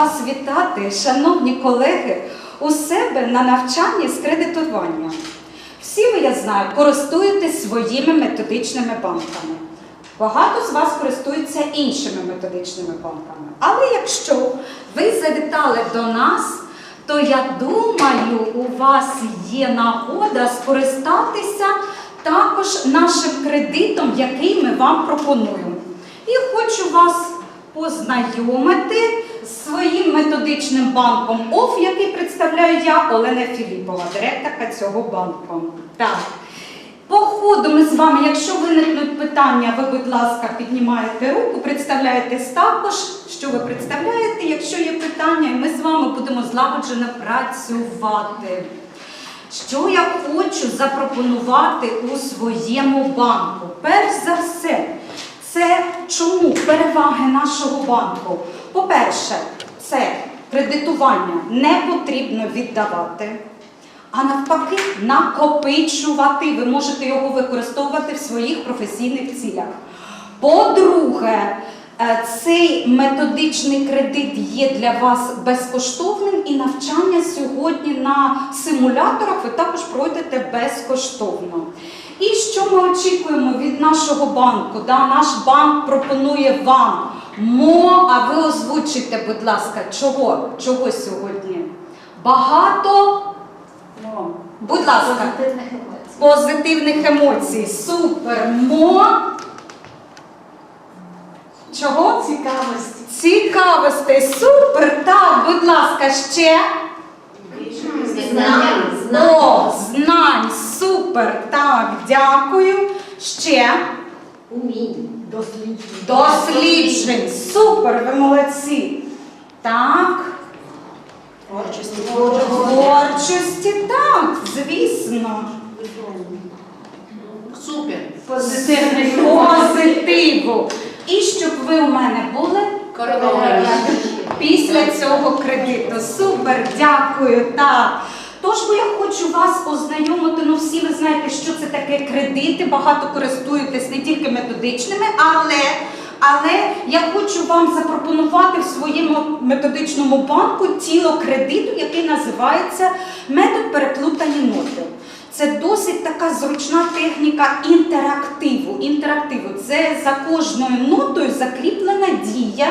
Вас вітати, шановні колеги, у себе на навчанні з кредитування. Всі ви, я знаю, користуєтесь своїми методичними банками. Багато з вас користуються іншими методичними банками. Але якщо ви завітали до нас, то я думаю, у вас є нагода скористатися також нашим кредитом, який ми вам пропонуємо. І хочу вас познайомити своїм методичним банком ОФ, який представляю я, Олена Філіпова, директорка цього банку. Так. По ходу ми з вами, якщо виникнуть питання, ви, будь ласка, піднімаєте руку, представляєтесь також, що ви представляєте. Якщо є питання, ми з вами будемо злагоджено працювати. Що я хочу запропонувати у своєму банку? Перш за все, це чому переваги нашого банку? По-перше, це кредитування не потрібно віддавати, а навпаки, накопичувати. Ви можете його використовувати в своїх професійних цілях. По-друге, е, цей методичний кредит є для вас безкоштовним і навчання сьогодні на симуляторах ви також пройдете безкоштовно. І що ми очікуємо від нашого банку? Наш банк пропонує вам мо, а ви озвучите, будь ласка, чого? Чого сьогодні? Багато. Будь ласка, позитивних емоцій. Супер. Мо. Чого? Цікавості. Цікавостей. Супер. Так, будь ласка, ще. Знання. О, знань. Супер. Так, дякую. Ще. Умінь. Дослідження. Досліджень. Супер, ви молодці. Так. Творчості. Творчості, так, звісно. Супер. Позитивний позитиву. І щоб ви у мене були Королева. після цього кредиту. Супер, дякую. Так. Тож бо я хочу вас ознайомити. Ну, всі ви знаєте, що це таке кредити. Багато користуєтесь не тільки методичними, але. Але я хочу вам запропонувати в своєму методичному банку тіло кредиту, який називається метод переплутані ноти. Це досить така зручна техніка інтерактиву. Інтерактиву це за кожною нотою закріплена дія,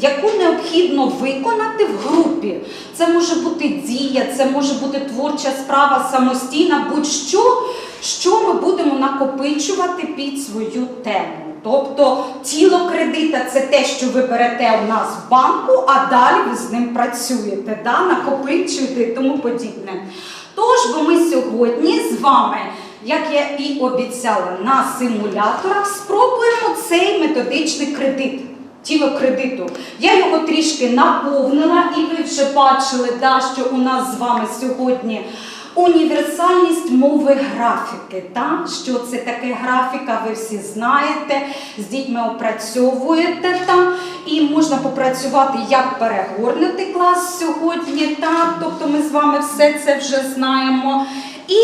яку необхідно виконати в групі. Це може бути дія, це може бути творча справа самостійна, будь-що, що ми будемо накопичувати під свою тему. Тобто тіло кредита це те, що ви берете у нас в банку, а далі ви з ним працюєте, да? накопичуєте і тому подібне. Тож, бо ми сьогодні з вами, як я і обіцяла, на симуляторах спробуємо цей методичний кредит. Тіло кредиту. Я його трішки наповнила, і ви вже бачили, да, що у нас з вами сьогодні універсальність мови графіки. Та? Що це таке графіка, ви всі знаєте, з дітьми опрацьовуєте та? і можна попрацювати, як перегорнути клас сьогодні. Та? Тобто ми з вами все це вже знаємо. І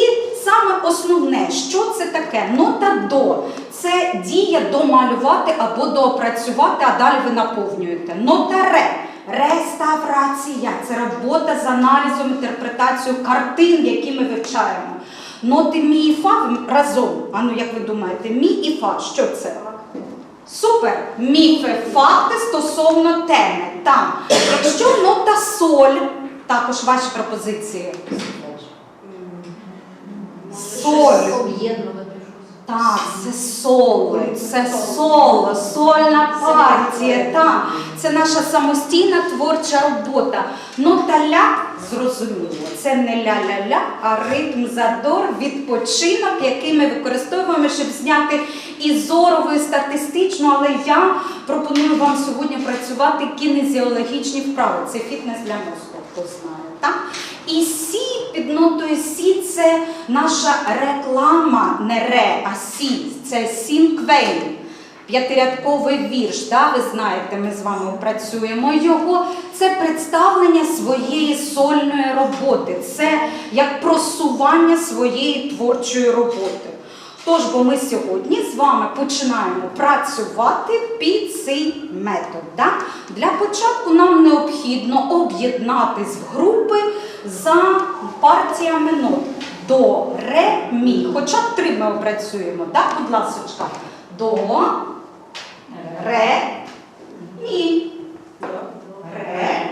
саме основне, що це таке? Нота до це дія домалювати або доопрацювати, а далі ви наповнюєте. Нота ре. Реставрація це робота з аналізом, інтерпретацією картин, які ми вивчаємо. Ноти мі і фа разом. А ну як ви думаєте, мі і фа, що це? Супер! Міфи, факти стосовно теми. Там. Якщо нота соль, також ваші пропозиції. Соль. Об'єднувати. Так, це соло, це соло, сольна партія. Так, це наша самостійна творча робота. Нота ля зрозуміло, це не ля-ля-ля, а ритм задор, відпочинок, який ми використовуємо, щоб зняти і зорово, і статистично, але я пропоную вам сьогодні працювати кінезіологічні вправи. Це фітнес для мозку, хто знає. Так? І сі під нотою сі це наша реклама, не ре, а сі. Це сінквейн. П'ятирядковий вірш, да, ви знаєте, ми з вами опрацюємо його. Це представлення своєї сольної роботи, це як просування своєї творчої роботи. Тож, бо ми сьогодні з вами починаємо працювати під цей метод. Да? Для початку нам необхідно об'єднатись в групи за партіями нот. До, ре, мі. Хоча три ми опрацюємо. Да? Будь ласка. До, ре, мі. Ре,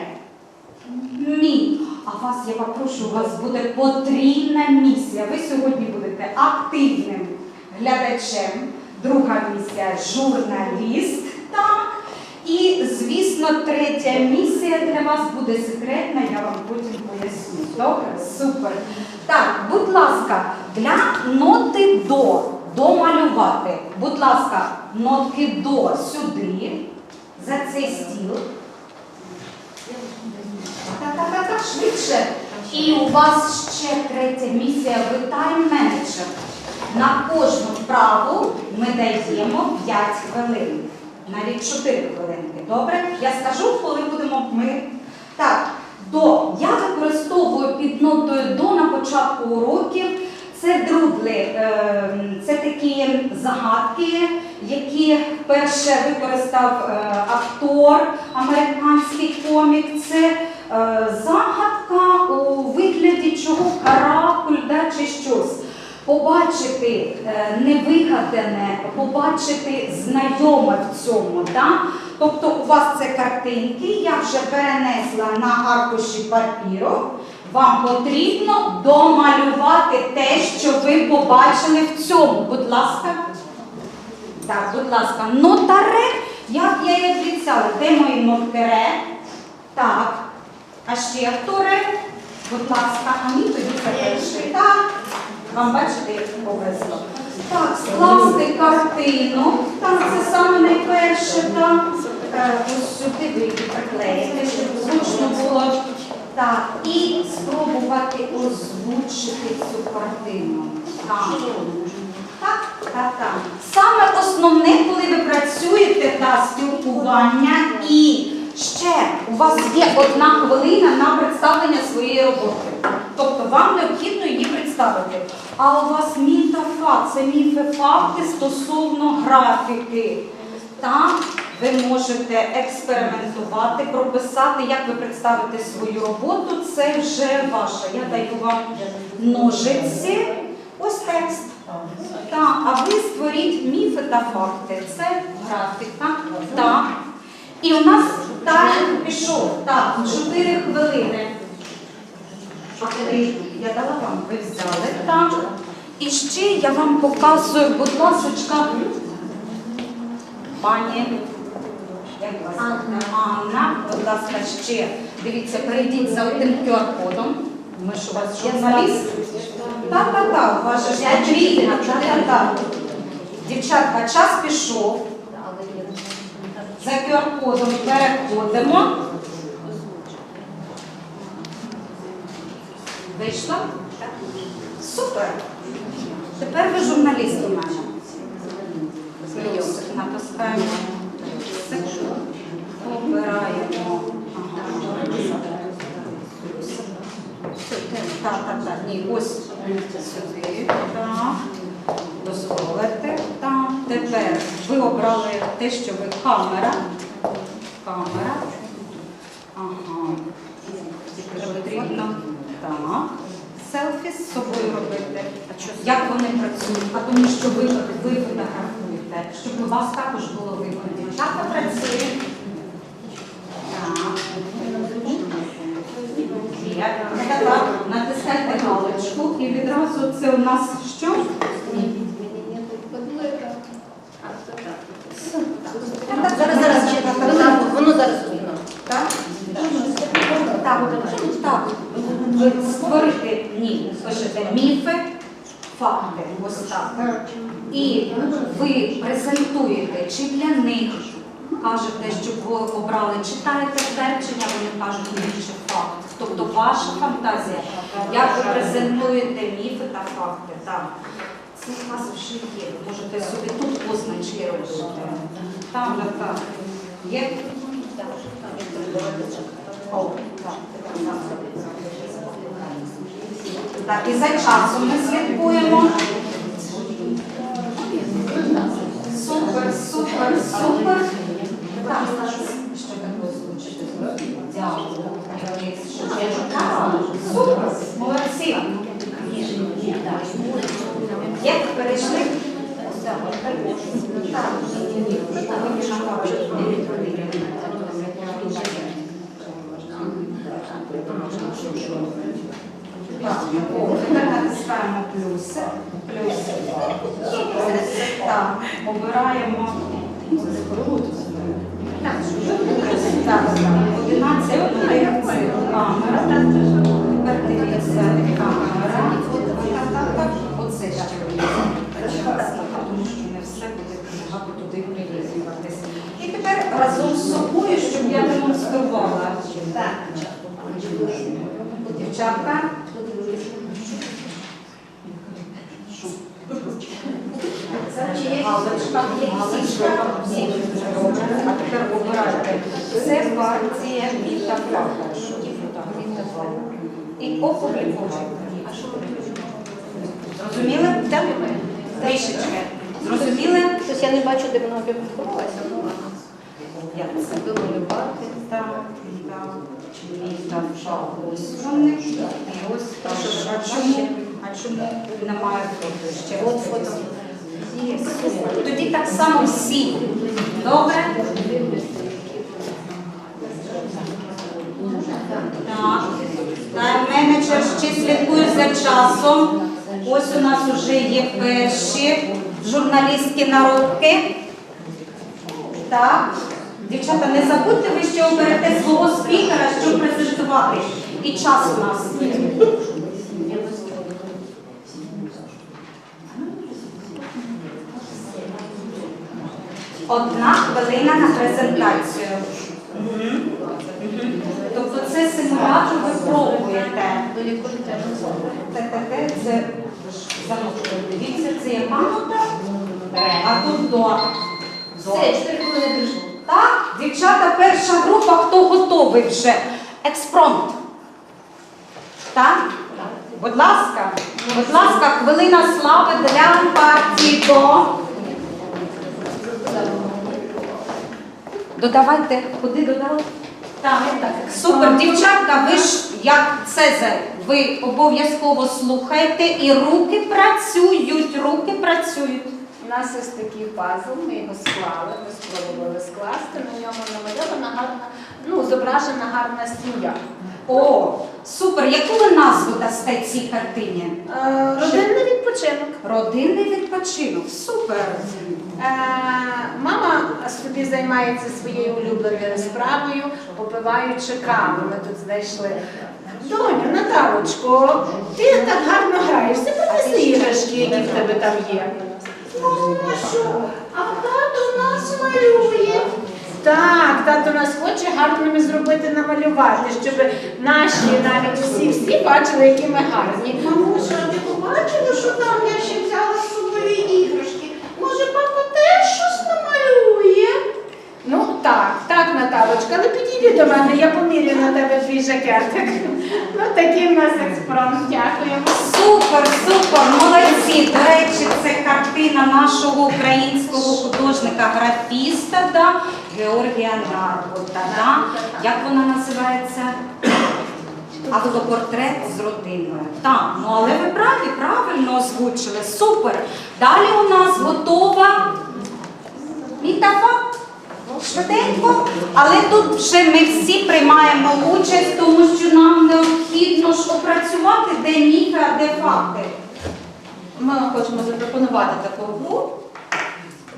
мі. А вас я попрошу, у вас буде потрійна місія. Ви сьогодні будете активним глядачем. Друга місія журналіст. Так. І, звісно, третя місія для вас буде секретна, я вам потім поясню. Добре, супер. Так, будь ласка, для ноти до домалювати. Будь ласка, нотки до сюди, за цей стіл. Так-так-так, швидше. І у вас ще третя місія, ви тайм-менеджер. На кожну вправу ми даємо 5 хвилин. Навіть 4 хвилинки. Добре? Я скажу, коли будемо ми. Так, до. Я використовую під нотою до на початку уроків. Це друдли, е, це такі загадки, які вперше використав е, автор, американський комік. Це е, загадка у вигляді чого каракуль да, чи щось. Побачити е, невигадане, побачити знайоме в цьому. Тобто у вас це картинки, я вже перенесла на аркуші папіру. Вам потрібно домалювати те, що ви побачили в цьому. Будь ласка. Так, будь ласка, нотаре, як я і обіцяла, де мої нотки ре? Так. А ще хто ре? Будь ласка, а ні, тоді перший. Так. Вам бачите, як повезло. Так, скласти картину. Так, це саме найперше. Так. Ось сюди приклеїте, щоб зручно було. Так, і спробувати озвучити цю картину. Так. Так, так, так. Саме основне, коли ви працюєте та спілкування, і ще у вас є одна хвилина на представлення своєї роботи. Тобто вам необхідно її представити. А у вас міф та факт, це міфи факти стосовно графіки. Там ви можете експериментувати, прописати, як ви представите свою роботу. Це вже ваше. Я даю вам ножиці. Ось текст. Так, а ви створіть міфи та факти. Це графіка. Так. І у нас тайм пішов. Так, 4 хвилини. Чотири. Я дала вам, ви взяли. Так. І ще я вам показую, будь ласка, пані. Анна. Анна, будь ласка, ще дивіться, перейдіть за тим QR-кодом. Ми ж у вас журналіст. Так, так, так, у вас же ж потрібно. Так, так, так. Дівчатка, час пішов. За QR-кодом переходимо. Вийшла? Супер. Тепер ви журналіст у мене. Плюс натискаємо. Обираємо. Так, так, так. Ні, ось сюди. Так. Дозволите. Так. Тепер ви обрали те, що ви камера. Камера. Ага. Потрібно. Так. Селфі з собою робити. Як вони працюють? А тому що ви, ви фотографуєте, щоб у вас також було видно. Так працює. Так. Є. Так, натискайте галочку і відразу це у нас що? Так, Зараз, зараз, воно зараз видно. Так? Так, так. Ви створите, ні, пишете міфи, факти, ось так. І ви презентуєте, чи для них кажете, щоб ви обрали, читаєте твердження, вони кажуть більше факт. Тобто ваша фантазія, як ви презентуєте міфи та факти. Так. Це у вас вже є. Ви можете собі тут позначки робити. Там, так, так. Є? О, так. Так, і за часом ми слідкуємо. Супер, супер, супер. Так, що таке? Дякую. Супер, молодці. Як перейшли? Так, плюси. Плюси. Так, обираємо. Так, так, 11 це камера. Тепер дивіться камера. Оце ще тому що не все буде багато туди прилізуватись. І тепер разом з собою, щоб я демонструвала. Дівчатка. Галочка. А тепер обирайте. Це партія Віта Фака. І опублікувати. Зрозуміли? Так. Трішечки. Зрозуміли? Щось я не бачу, де вона опублікувалася. Ладно. Як це? Вималювати. Так, так. Віта Фака. Ось вони. І ось? А чому немає фото ще? От фото. Є. Тоді так само всі. Добре? Так. Тайм-менеджер ще слідкує за часом. Ось у нас вже є перші журналістські наробки. Так. Дівчата, не забудьте, ви ще оберете свого спікера, щоб презентувати. І час у нас. Одна хвилина на презентацію. Тобто це симулятор ви пробуєте. До? ТТТ це замовчує. Дивіться, це є пам'ята, а тут до. до. Все, 4 хвилини прийшло. Так, дівчата, перша група, хто готовий вже? Експромт. Так? Будь ласка, будь ласка, хвилина слави для партії до. Додавайте, куди додавати? Так, так. Супер, дівчатка, ви ж як Цезарь, ви обов'язково слухаєте і руки працюють, руки працюють. У нас ось такий пазл, ми його склали, ми спробували скласти, на ньому намальована гарна, ну, зображена гарна сім'я. О, супер! Яку ви назву дасте цій картині? Е, родинний відпочинок. Родинний відпочинок. Супер. Е, мама собі займається своєю улюбленою справою, попиваючи каву. Ми тут знайшли. Доню, Наталочко, ти так гарно граєш, ти принеси іграшки, які в тебе там є. Що? А тато нас малює. Так, тато нас хоче гарними зробити намалювати, щоб наші навіть всі всі бачили, які ми гарні. Мамуся, а ти побачила, що там я ще взяла з собою іграшки? Наталочка, але підійди до мене, я поміряю на тебе твій жакетик. Ну такий в нас експромт, дякуємо. Супер, супер, молодці. До речі, це картина нашого українського художника-графіста да, Георгія Нарбота. Да? Як вона називається? Автопортрет з родиною. Так, ну але ви праві, правильно озвучили. Супер. Далі у нас готова мітафа. Швиденько, але тут вже ми всі приймаємо участь, тому що нам необхідно ж опрацювати, де міфи, а де факти. Ми хочемо запропонувати таку гру,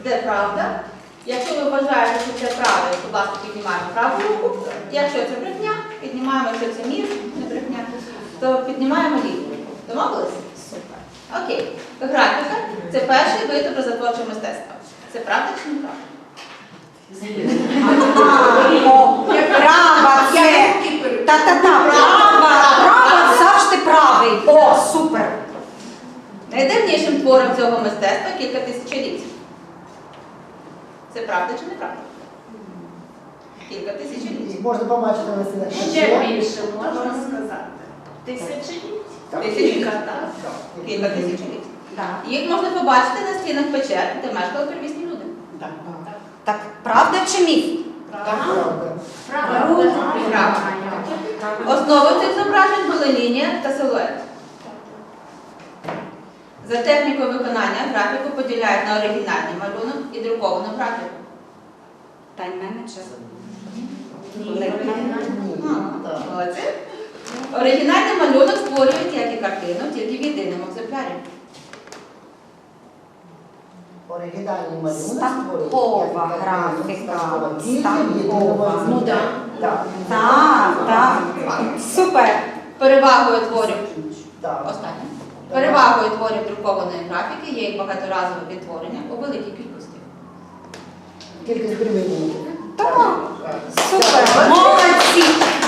де правда. Якщо ви вважаєте, що це правда, будь ласка, піднімаємо праву руку. Якщо це брехня, піднімаємо, якщо це міф, не брехня, то піднімаємо ліву. Домовились? Супер. Окей. Графіка це перший вид образотворчого мистецтва. Це правда чи не правда? Права це. Та-та-та, права, права завжди правий. О, супер. Найдавнішим твором цього мистецтва кілька тисячоліть. Це правда чи неправда? Кілька тисячоліть. Можна побачити на стінах. Ще більше можна сказати. Тисячі. Тисячоліть. Кілька тисячоліть. Їх можна побачити на стінах печер, де мешкали первісні люди. Так, правда чи міф? Право. Основою цих зображень були лінія та силует. За технікою виконання графіку поділяють на оригінальний малюнок і друковану графіку. Тайм-менеджер. Молодці. Оригінальний малюнок створюють як і картину, тільки в єдиному екземплярі. Оригінальний малюнок Станкова графіка. Станкова. Ну. Так. Так, так. Супер. Перевагою творів останнє. Перевагою творів друкованої графіки є їх багаторазове відтворення у великій кількості. Кількість примірників. Так. Супер. Молодці.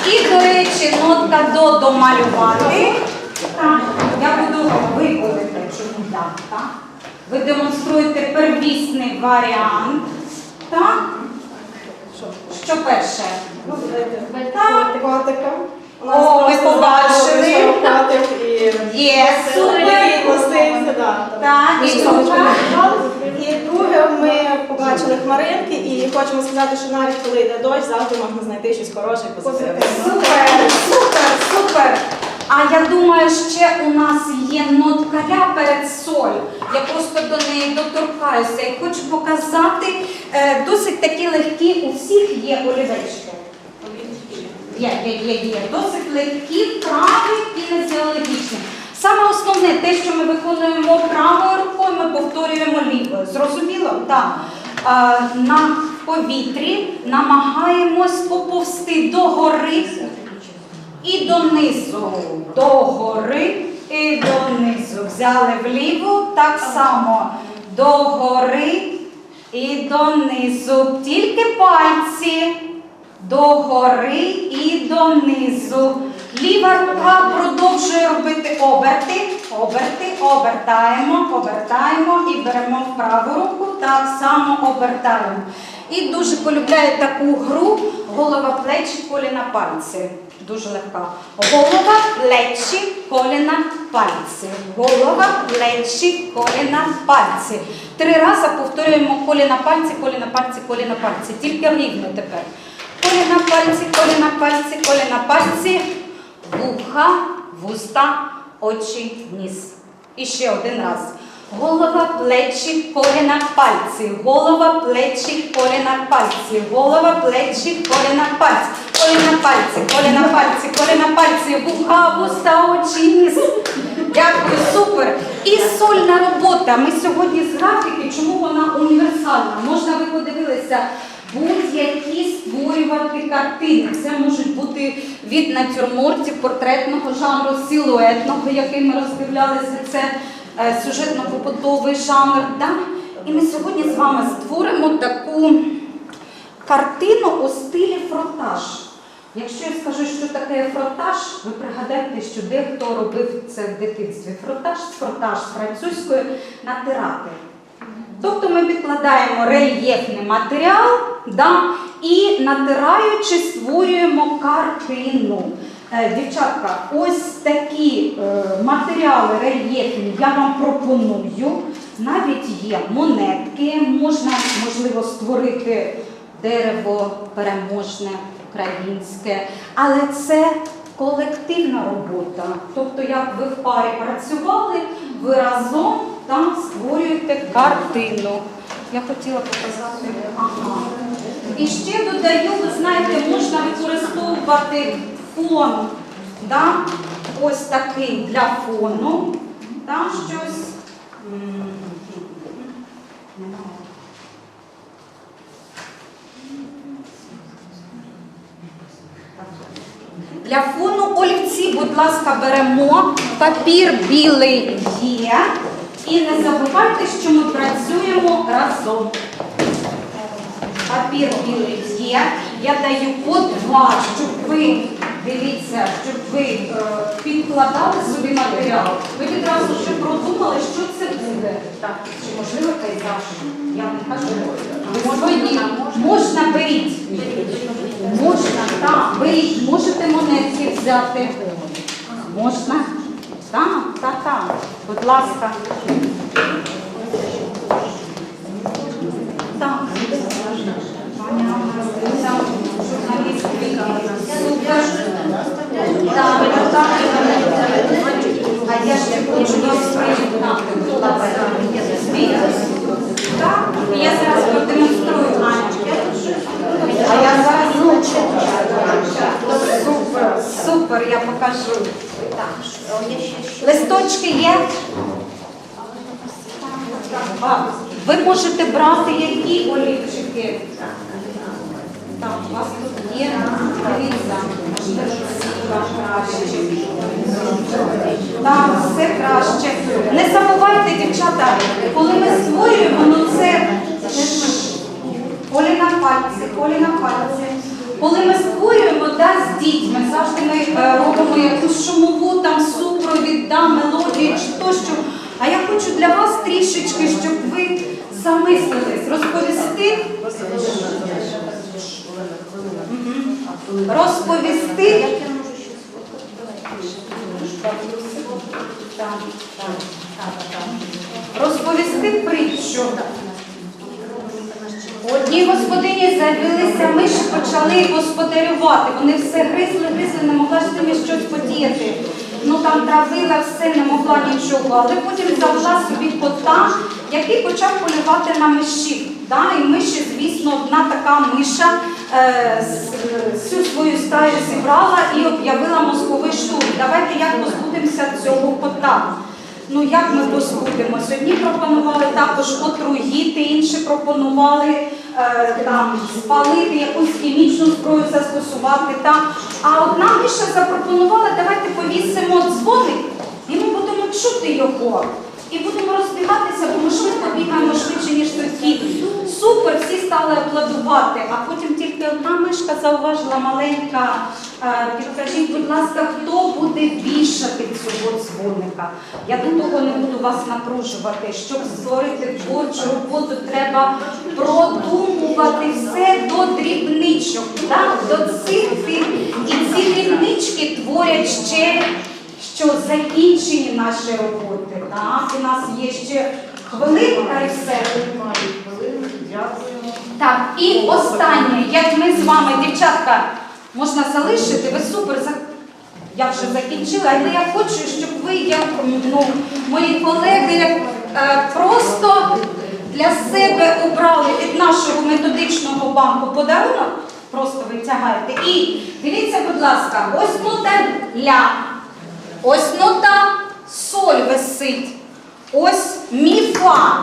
І, до речі, нотка до домалювати. Так. Я буду, ви будете чому так, так? Ви демонструєте первісний варіант. Так? Що перше? Так. Котика. О, ми побачили. Є, супер. Так, і друга. І друге, ми побачили хмаринки і хочемо сказати, що навіть коли йде дощ, завжди можна знайти щось хороше і позитивне. Супер, супер, супер. А я думаю, ще у нас є нотка ля перед соль. Я просто до неї доторкаюся і хочу показати е, досить такі легкі, у всіх є олівечки. Є, є, є, є. Досить легкі, вправи і незіологічні. Саме основне, те, що ми виконуємо правою рукою, ми повторюємо лівою. Зрозуміло? Так. Е, на повітрі намагаємось поповзти догори і донизу. Догори і донизу. Взяли вліво так само. Догори і донизу. Тільки пальці. Догори і донизу. Ліва рука продовжує робити оберти. Оберти, обертаємо, обертаємо і беремо в праву руку, так само обертаємо. І дуже полюбляю таку гру голова, плечі, коліна, пальці. Дуже легка. Голова, плечі, коліна, пальці. Голова, плечі, коліна, пальці. Три рази повторюємо коліна, пальці, коліна, пальці, коліна, пальці. Тільки рівно тепер. Коліна, пальці, коліна, пальці, коліна, пальці, вуха, вуста, очі, ніс. І ще один раз. Голова, плечі, коліна, пальці. Голова, плечі, коліна, пальці. Голова, плечі, коліна, пальці. Коліна, пальці, коліна, пальці, коліна, пальці. Вуха, вуста, очі, ніс. Дякую, супер. І сольна робота. Ми сьогодні з графіки, чому вона універсальна? Можна ви подивилися будь-які створювати картини. Це можуть бути від натюрмортів, портретного жанру, силуетного, який ми роздивлялися. Це е, сюжетно-побутовий жанр. Да? І ми сьогодні з вами створимо таку картину у стилі фронтаж. Якщо я скажу, що таке фронтаж, ви пригадайте, що дехто робив це в дитинстві. Фронтаж, фронтаж з французької натирати. Тобто ми підкладаємо рельєфний матеріал да, і натираючи створюємо картину. Е, Дівчатка, ось такі е, матеріали рельєфні я вам пропоную. Навіть є монетки, можна, можливо, створити дерево переможне, українське, але це колективна робота. Тобто, як ви в парі працювали, ви разом там створюєте картину. Я хотіла показати. Ага. І ще додаю, ви знаєте, можна використовувати фон. Да? Ось такий для фону. Там щось. м, немає. Для фону олівці, будь ласка, беремо. Папір білий є. І не забувайте, що ми працюємо разом. Папір білий є. Я даю по два, щоб ви, дивіться, щоб ви е, підкладали собі матеріал. Ви відразу вже продумали, що це буде. Так, чи можливо пейзаж? Я не кажу. Сьогодні можна беріть, можна, так, беріть, можете монетки взяти. Можна? Так, так, так. Будь ласка. Так. А я ж хочу вас прийняти. Я зараз продемонструю Анечки. А я зараз супер, супер, я покажу. Листочки є. Ви можете брати які олівчики. Так, у вас тут є різа. Так, все краще. Не почали господарювати. Вони все гризли, гризли, не могла ж ними щось подіяти. Ну там травила все, не могла нічого. Але потім завела собі кота, який почав полювати на мишів. Да? І миші, звісно, одна така миша е, всю свою стаю зібрала і об'явила мозковий штурм. Давайте як позбудемося цього кота. Ну як ми позбудемось? Одні пропонували також отруїти, інші пропонували там спалити якусь хімічну зброю застосувати. там. А одна миша запропонувала, давайте повісимо дзвоник, і ми будемо чути його. І будемо розбігатися, бо ми швидко бігаємо швидше, ніж той кіт. Супер, всі стали аплодувати. А потім тільки одна мишка зауважила маленька. е, Підкажіть, будь ласка, хто буде вішати цього дзвоника? Я до того не буду вас напружувати. Щоб створити творчу роботу, треба продумувати все до дрібничок, так? до цифр. І ці дрібнички творять ще що закінчені наші роботи. Так, у нас є ще хвилинка і все. Так, і останнє, як ми з вами, дівчатка, можна залишити, ви супер. Я вже закінчила, але я хочу, щоб ви, як ну, мої колеги, е, просто для себе обрали від нашого методичного банку подарунок, просто витягаєте. І дивіться, будь ласка, ось нота ля, ось нота соль висить, ось мі фа.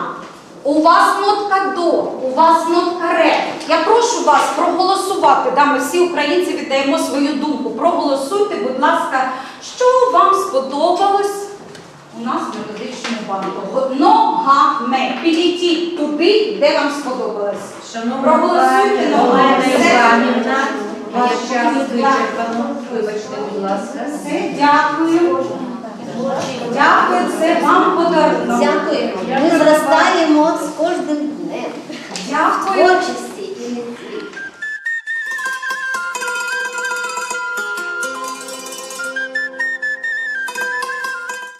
У вас нотка до, у вас нотка ре. Я прошу вас проголосувати. Да, ми всі українці віддаємо свою думку. Проголосуйте, будь ласка, що вам сподобалось у нас в методичному банку. Ногами. Підійдіть туди, де вам сподобалось. Проголосуйте ногами. Ваш час вичерпано. Вибачте, будь ласка. Все, дякую. Дякую, це вам подарунок. Дякуємо. Ми зростаємо з кожним днем. Дякую.